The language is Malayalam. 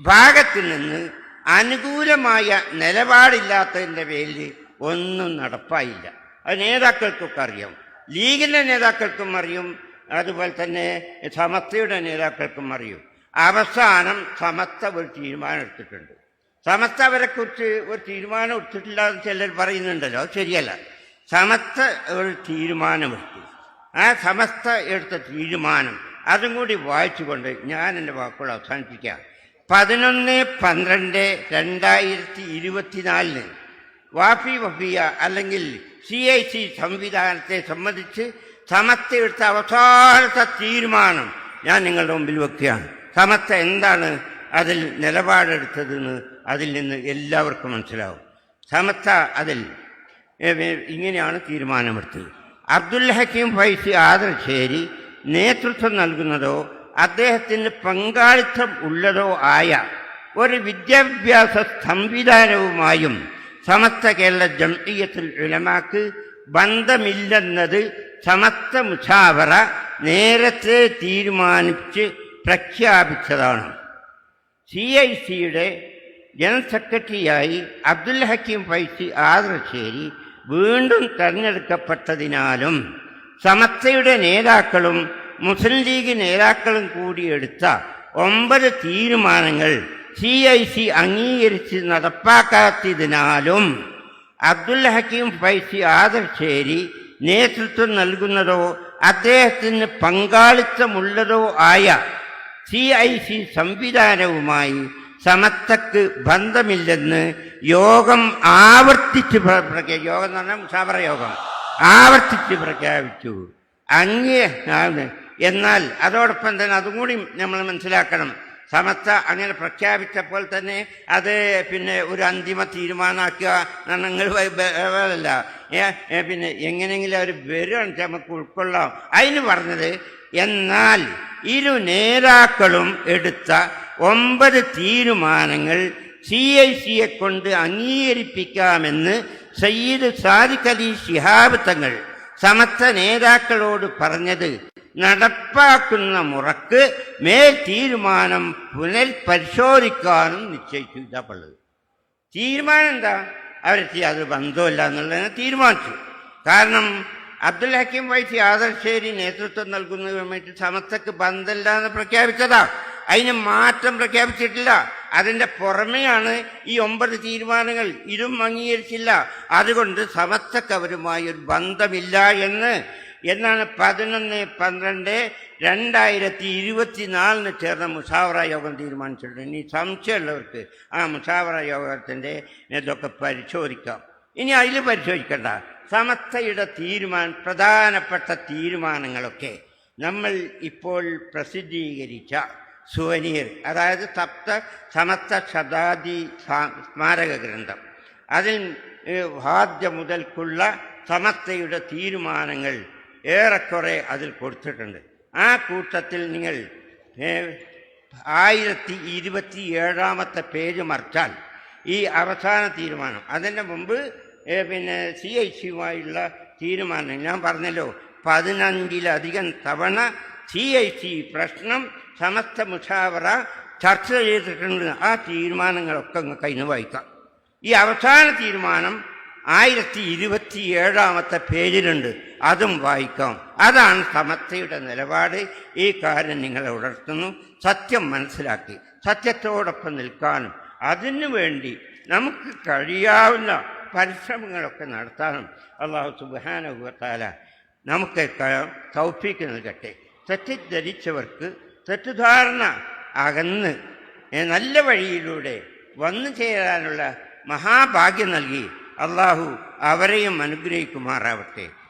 ഭാഗത്തിൽ നിന്ന് അനുകൂലമായ നിലപാടില്ലാത്തതിന്റെ പേരിൽ ഒന്നും നടപ്പായില്ല. അത് നേതാക്കൾക്കൊക്കെ അറിയാം. ലീഗിന്റെ നേതാക്കൾക്കും അറിയും. അതുപോലെ തന്നെ സമസ്തയുടെ നേതാക്കൾക്കും അറിയും. അവസാനം സമസ്ത ഒരു തീരുമാനം എടുത്തിട്ടുണ്ട്. സമസ്ത അവരെക്കുറിച്ച് ഒരു തീരുമാനം എടുത്തിട്ടില്ല എന്ന് ചിലർ പറയുന്നുണ്ടല്ലോ. അത് ശരിയല്ല. സമസ്ത ഒരു തീരുമാനമെടുത്തു. ആ സമസ്ത എടുത്ത തീരുമാനം അതും കൂടി വായിച്ചുകൊണ്ട് ഞാൻ എന്റെ വാക്കുകൾ അവസാനിപ്പിക്കാം. പതിനൊന്ന് പന്ത്രണ്ട് രണ്ടായിരത്തി ഇരുപത്തിനാലിന് വാഫി വഫിയ അല്ലെങ്കിൽ സി ഐ സി സംവിധാനത്തെ സംബന്ധിച്ച് സമത്തെടുത്ത അവസാനത്തെ തീരുമാനം ഞാൻ നിങ്ങളുടെ മുമ്പിൽ വെക്കുകയാണ്. സമത്ത എന്താണ്? അതിൽ നിലപാടെടുത്തതെന്ന് അതിൽ നിന്ന് എല്ലാവർക്കും മനസ്സിലാവും. സമത്ത അതിൽ ഇങ്ങനെയാണ് തീരുമാനമെടുത്തത്. അബ്ദുൽ ഹക്കീം ഫൈസി ആദർശേരി നേതൃത്വം നൽകുന്നതോ അദ്ദേഹത്തിന് പങ്കാളിത്തം ഉള്ളതോ ആയ ഒരു വിദ്യാഭ്യാസ സംവിധാനവുമായും സമസ്ത കേരള ജംഇയ്യത്തുൽ ഉലമാക്ക് ബന്ധമില്ലെന്നത് സമസ്ത മുഷാവറ നേരത്തെ തീരുമാനിച്ച് പ്രഖ്യാപിച്ചതാണ്. സി ഐ സിയുടെ ജനറൽ സെക്രട്ടറിയായി അബ്ദുൽ ഹക്കീം ഫൈസി ആദർശേരി വീണ്ടും തെരഞ്ഞെടുക്കപ്പെട്ടതിനാലും സമസ്തയുടെ നേതാക്കളും മുസ്ലിം ലീഗ് നേതാക്കളും കൂടി എടുത്ത ഒമ്പത് തീരുമാനങ്ങൾ സി ഐ സി അംഗീകരിച്ച് നടപ്പാക്കാത്തതിനാലും അബ്ദുൽ ഹക്കീം ഫൈസി ആദർശേരി നേതൃത്വം നൽകുന്നതോ അദ്ദേഹത്തിന് പങ്കാളിത്തമുള്ളതോ ആയ സി ഐ സി സംവിധാനവുമായി സമത്തക്ക് ബന്ധമില്ലെന്ന് യോഗം ആവർത്തിച്ച് യോഗം എന്ന് പറഞ്ഞാൽ യോഗം ആവർത്തിച്ച് പ്രഖ്യാപിച്ചു അങ്ങേ. എന്നാൽ അതോടൊപ്പം തന്നെ അതും കൂടി നമ്മൾ മനസ്സിലാക്കണം. സമസ്ത അങ്ങനെ പ്രഖ്യാപിച്ചപ്പോൾ തന്നെ അത് പിന്നെ ഒരു അന്തിമ തീരുമാനമാക്കുക നിങ്ങൾ അല്ല പിന്നെ എങ്ങനെയെങ്കിലും അവർ വെച്ചാൽ നമുക്ക് ഉൾക്കൊള്ളാം. അതിന് പറഞ്ഞത് എന്നാൽ ഇരു നേതാക്കളും എടുത്ത ഒമ്പത് തീരുമാനങ്ങൾ സി ഐ സിയെ കൊണ്ട് അംഗീകരിപ്പിക്കാമെന്ന് സയ്യിദ് സാദിഖ് അലി ശിഹാബ് തങ്ങൾ സമസ്ത നേതാക്കളോട് പറഞ്ഞത്. നടപ്പാക്കുന്ന മുറക്ക് മേൽ തീരുമാനം പുനർപരിശോധിക്കാനും നിശ്ചയിച്ചു ഇതാ പള്ളത്. തീരുമാനം എന്താ? അവരെത്തി അത് ബന്ധമില്ല എന്നുള്ളതിനെ തീരുമാനിച്ചു. കാരണം അബ്ദുൽ ഹക്കീം വൈസി ആദർശേരി നേതൃത്വം നൽകുന്നതുമായിട്ട് സമസ്തക്ക് ബന്ധമില്ല എന്ന് പ്രഖ്യാപിച്ചതാ. അതിന് മാറ്റം പ്രഖ്യാപിച്ചിട്ടില്ല. അതിന്റെ പുറമെയാണ് ഈ ഒമ്പത് തീരുമാനങ്ങൾ ഇതും അംഗീകരിച്ചില്ല. അതുകൊണ്ട് സമസ്തക്ക് അവരുമായി ഒരു ബന്ധമില്ല എന്ന് എന്നാണ് പതിനൊന്ന് പന്ത്രണ്ട് രണ്ടായിരത്തി ഇരുപത്തിനാലിന് ചേർന്ന മുസാവറ യോഗം തീരുമാനിച്ചിട്ടുണ്ട്. ഇനി സംശയമുള്ളവർക്ക് ആ മുസാവറ യോഗത്തിന്റെ ഇതൊക്കെ പരിശോധിക്കാം. ഇനി അതിൽ പരിശോധിക്കണ്ട. സമസ്തയുടെ തീരുമാനം പ്രധാനപ്പെട്ട തീരുമാനങ്ങളൊക്കെ നമ്മൾ ഇപ്പോൾ പ്രസിദ്ധീകരിച്ച സുവനീർ അതായത് സപ്ത സമസ്ത ശതാബ്ദി സ്മാരക ഗ്രന്ഥം. അതിൽ ആദ്യം മുതൽക്കുള്ള സമസ്തയുടെ തീരുമാനങ്ങൾ ഏറെക്കുറെ അതിൽ കൊടുത്തിട്ടുണ്ട്. ആ കൂട്ടത്തിൽ നിങ്ങൾ ആയിരത്തി ഇരുപത്തി ഏഴാമത്തെ പേജ് മറിച്ചാൽ ഈ അവസാന തീരുമാനം. അതിന്റെ മുമ്പ് പിന്നെ സി ഐ സിയുമായുള്ള തീരുമാനം. ഞാൻ പറഞ്ഞല്ലോ പതിനഞ്ചിലധികം തവണ സി ഐ സി പ്രശ്നം സമസ്ത മുഷാവറ ചർച്ച ചെയ്തിട്ടുണ്ട്. ആ തീരുമാനങ്ങളൊക്കെ നിങ്ങൾക്ക് വായിക്കാം. ഈ അവസാന തീരുമാനം ആയിരത്തി ഇരുപത്തി ഏഴാമത്തെ പേജിലുണ്ട് അതും വായിക്കാം. അതാണ് സമത്വയുടെ നിലപാട്. ഈ കാര്യം നിങ്ങളെ ഉണർത്തുന്നു. സത്യം മനസ്സിലാക്കി. സത്യത്തോടൊപ്പം നിൽക്കാനും അതിനു വേണ്ടി നമുക്ക് കഴിയാവുന്ന പരിശ്രമങ്ങളൊക്കെ നടത്താനും അള്ളാഹു സുബാനുഭവത്താല നമുക്ക് തൗഫീക്ക് നൽകട്ടെ. തെറ്റിദ്ധരിച്ചവർക്ക് തെറ്റിദ്ധാരണ അകന്ന് നല്ല വഴിയിലൂടെ വന്നു ചേരാനുള്ള മഹാഭാഗ്യം നൽകി അള്ളാഹു അവരെയും അനുഗ്രഹിക്കുമാറാവട്ടെ.